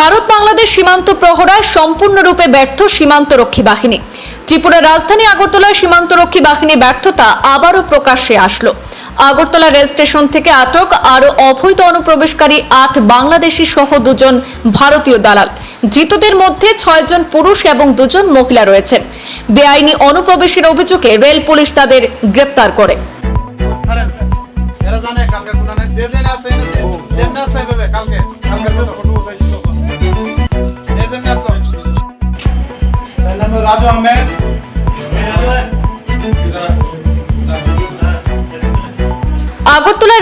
ভারত বাংলাদেশ সীমান্ত প্রহরায় সম্পূর্ণরূপে ব্যর্থ সীমান্তরক্ষী বাহিনী। ত্রিপুরার রাজধানী আগরতলায় সীমান্তরক্ষী বাহিনীর ব্যর্থতা আবারও প্রকাশ্যে আসলো। আগরতলা রেল স্টেশন থেকে আটক আরও অবৈধ অনুপ্রবেশকারী আট বাংলাদেশি সহ দুজন ভারতীয় দালাল। জিতদের মধ্যে ছয়জন পুরুষ এবং দুজন মহিলা রয়েছেন। বেআইনি অনুপ্রবেশের অভিযোগে রেল পুলিশ তাদের গ্রেপ্তার করে। কালকে কালকে রাজু আহমেদ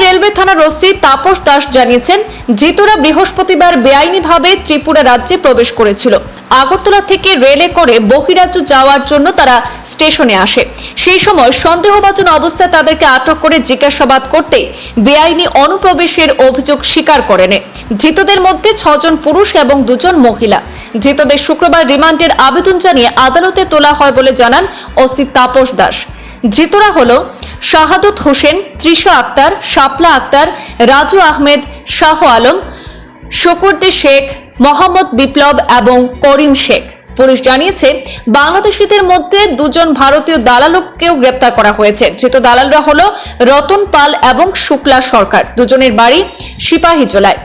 রেলওয়ে থানার ওসি তাপস দাস জানিয়েছেন জিতরা বৃহস্পতিবার বেআইনিভাবে ত্রিপুরা রাজ্যে প্রবেশ করেছিল। আগরতলা থেকে রেলে করে বহিরাজ্য যাওয়ার জন্য তারা স্টেশনে আসে। সেই সময় সন্দেহভাজন অবস্থায় তাদেরকে আটক করে জিজ্ঞাসাবাদ করতে বেআইনি অনুপ্রবেশের অভিযোগ স্বীকার করে নেয় ধৃতদের মধ্যে ছজন পুরুষ এবং দুজন মহিলা। ধৃতদের শুক্রবার রিমান্ডের আবেদন জানিয়ে আদালতে তোলা হয় বলে জানান ওসি তাপস দাস। ধৃতরা হল শাহাদত হোসেন, তৃষা আক্তার, শাপলা আক্তার, রাজু আহমেদ, শাহ আলম, শকুরদি শেখ, মোহাম্মদ বিপ্লব এবং করিম শেখ। পুলিশ জানিয়েছে, বাংলাদেশিদের মধ্যে দুজন ভারতীয় দালালকেও গ্রেপ্তার করা হয়েছে। ধৃত দালালরা হল রতন পাল এবং শুক্লা সরকার। দুজনের বাড়ি সিপাহীজলায়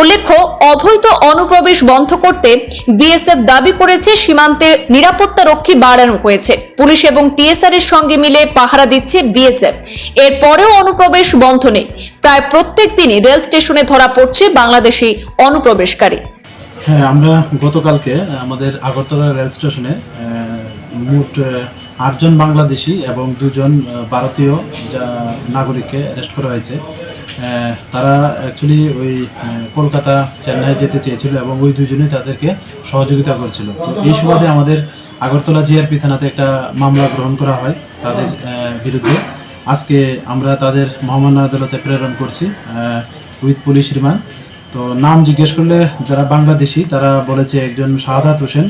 উল্লেখ্য, অবৈধ অনুপ্রবেশ বন্ধ করতে বিএসএফ দাবি করেছে, সীমান্তে নিরাপত্তা রক্ষী বাড়ানো হয়েছে। পুলিশ এবং টিএসআর এর সঙ্গে মিলে পাহারা দিচ্ছে বিএসএফ। এরপরেও অনুপ্রবেশ বন্ধ নেই। প্রায় প্রত্যেক দিনই রেল স্টেশনে ধরা পড়ছে বাংলাদেশি অনুপ্রবেশকারী। হ্যাঁ আমরা গতকালকে আমাদের আগরতলা রেল স্টেশনে মোট আটজন বাংলাদেশি এবং দুজন ভারতীয় নাগরিককে অ্যারেস্ট করা হয়েছে। তারা অ্যাকচুয়ালি ওই কলকাতা, চেন্নাই যেতে চেয়েছিল এবং ওই দুজনেই তাদেরকে সহযোগিতা করছিল। তো এই সুবাদে আমাদের আগরতলা জিআরপি থানাতে একটা মামলা গ্রহণ করা হয় তাদের বিরুদ্ধে। আজকে আমরা তাদের মহামান্য আদালতে প্রেরণ করছি উইথ পুলিশ রিমান্ড। তো নাম জিজ্ঞেস করলে যারা বাংলাদেশি, তারা বলেছে একজন শাহাদাত হোসেন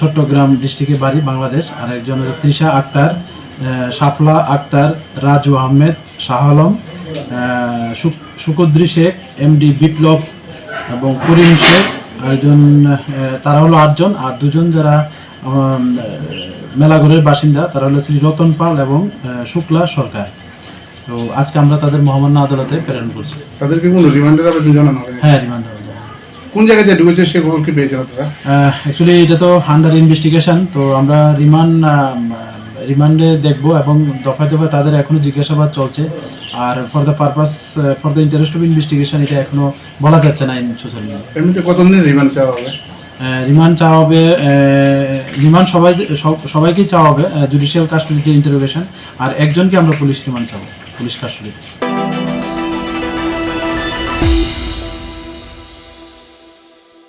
চট্টগ্রাম ডিস্ট্রিক্টে বাড়ি বাংলাদেশ, আর একজন তৃষা আক্তার শাপলা আক্তার, রাজু আহমেদ, শাহ আলম সুকদ্রি শেখ এমডি বিপ্লব এবং করিম শেখ একজন তারা হলো আটজন আর দুজন যারা মেলাগড়ের বাসিন্দা তারা হলো শ্রী রতন পাল এবং শুক্লা সরকার। তো আজকে আমরা তাদের মহামান্য আদালতে প্রেরণ করছি। তাদেরকে কোনো রিমান্ডের আবেদন জানানো হবে হ্যাঁ রিমান্ড হবে। কোন জায়গায় ঢুকেছে সেগুলো কি পেয়েছেন আপনারা? অ্যাকচুয়ালি এটা তো আন্ডার ইনভেস্টিগেশন তো আমরা রিমান্ড রিমান্ডে দেখব এবং দফায় দফায় তাদের এখনও জিজ্ঞাসাবাদ চলছে। আর for the purpose for the interest of investigation এটা এখনও বলা যাচ্ছে না ইন সোশ্যাল মিডিয়া এমনিতে কতদিন রিমান্ড চাওয়া হবে? রিমান্ড চাওয়া হবে রিমান্ড সবাই সব- সবাইকেই চাওয়া হবে জুডিশিয়াল কাস্টডিতে ইন্টারোগেশন আর একজনকে আমরা পুলিশ রিমান্ড চাবো পুলিশ কাস্টডি